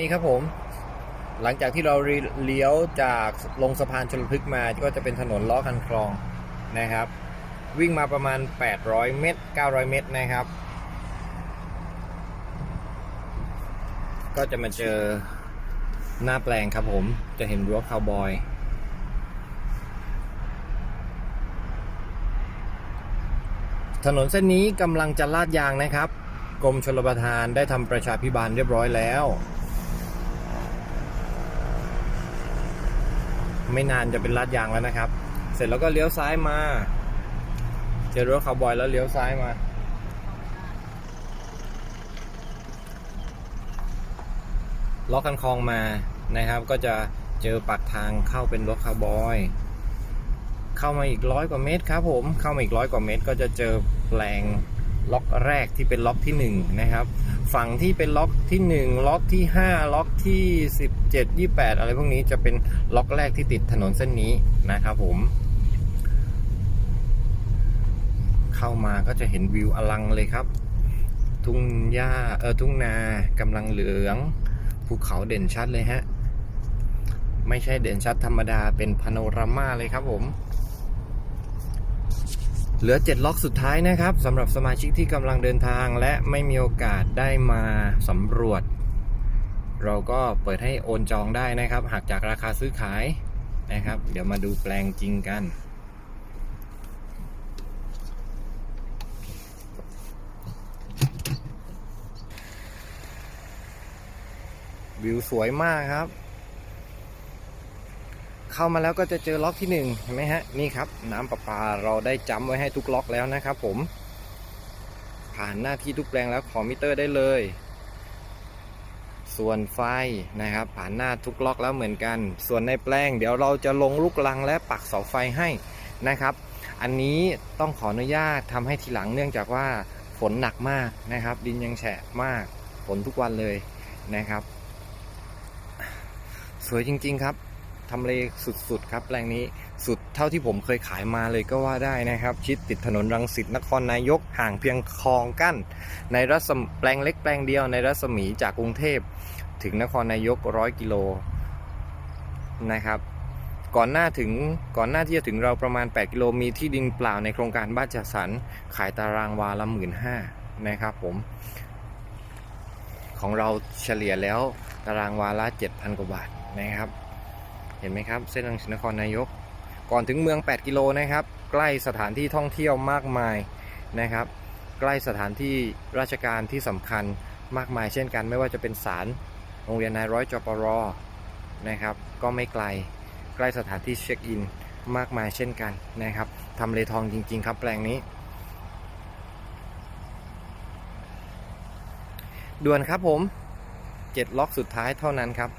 นี่ครับผม หลังจากที่เราเลี้ยวจากลงสะพานชลพฤกษ์มาก็จะเป็นถนนล้อคันคลองนะครับ วิ่งมาประมาณ 800 เมตร 900 เมตรนะครับ ก็จะมาเจอหน้าแปลงครับผมจะเห็นรั้วคาวบอยถนนเส้นนี้กำลังจะลาดยางนะครับ กรมชลประทานได้ทำประชาพิบาลเรียบร้อยแล้ว ไม่นานจะเป็นลาดยางแล้วนะครับ เสร็จแล้วก็เลี้ยวซ้ายมา เจอรถคาวบอยแล้วเลี้ยวซ้ายมา ล็อกคันคลองมานะครับ ก็จะเจอปากทางเข้าเป็นรถคาวบอย เข้ามาอีกร้อยกว่าเมตรครับผม เข้ามาอีกร้อยกว่าเมตร ก็จะเจอแปลง ล็อกแรกที่เป็นล็อกที่หนึ่งนะครับ ฝั่งที่เป็นล็อกที่หนึ่งล็อกที่ห้าล็อกที่สิบเจ็ดยี่แปดอะไรพวกนี้จะเป็นล็อกแรกที่ติดถนนเส้นนี้นะครับผม เข้ามาก็จะเห็นวิวอลังเลยครับ ทุ่งหญ้าเออทุ่งนากำลังเหลืองภูเขาเด่นชัดเลยฮะ ไม่ใช่เด่นชัดธรรมดาเป็นพาโนรามาเลยครับผม เหลือ 7 ล็อกสุดท้ายนะครับสำหรับสมาชิกที่กำลังเดินทางและไม่มีโอกาสได้มาสำรวจ เราก็เปิดให้โอนจองได้นะครับหากจากราคาซื้อขายนะครับ เดี๋ยวมาดูแปลงจริงกันวิวสวยมากครับ เข้ามาแล้วก็จะเจอล็อกที่หนึ่งเห็นไหมฮะ นี่ครับ น้ำประปาเราได้จำไว้ให้ทุกล็อกแล้วนะครับผม ผ่านหน้าที่ทุกแปลงแล้วขอมิเตอร์ได้เลย ส่วนไฟนะครับ ผ่านหน้าทุกล็อกแล้วเหมือนกัน ส่วนในแปลง เดี๋ยวเราจะลงลูกลังและปักเสาไฟให้นะครับ อันนี้ต้องขออนุญาตทำให้ทีหลังเนื่องจากว่าฝนหนักมากนะครับ ดินยังแฉะมากฝนทุกวันเลยนะครับ สวยจริง ๆ ครับ ทำเลสุดๆครับแปลงนี้สุดเท่าที่ผมเคยขายมาเลยก็ว่าได้นะครับ ชิดติดถนนรังสิตนครนายกห่างเพียงคลองกั้น ในรัศมีแปลงเล็กแปลงเดียวในรัศมีจากกรุงเทพ ถึงนครนายกร้อยกิโลนะครับก่อนหน้าถึงก่อนหน้าที่จะถึงเราประมาณ 8 กิโลมีที่ดินเปล่าในโครงการบ้านจัดสรรขายตารางวาละหมื่นห้านะครับผม ของเราเฉลี่ยแล้วตารางวาละ7,000 กว่าบาทนะครับ เห็นไหมครับ เส้นรังสิตนครนายก ก่อนถึงเมือง 8 กิโลนะครับ ใกล้สถานที่ท่องเที่ยวมากมายนะครับ ใกล้สถานที่ราชการที่สำคัญมากมายเช่นกัน ไม่ว่าจะเป็นศาลโรงเรียนนายร้อยจปรนะครับ ก็ไม่ไกลใกล้สถานที่เช็คอินมากมายเช่นกันนะครับทำเลทองจริง ๆ ครับแปลงนี้ด่วนครับผม 7 ล็อกสุดท้ายเท่านั้นครับ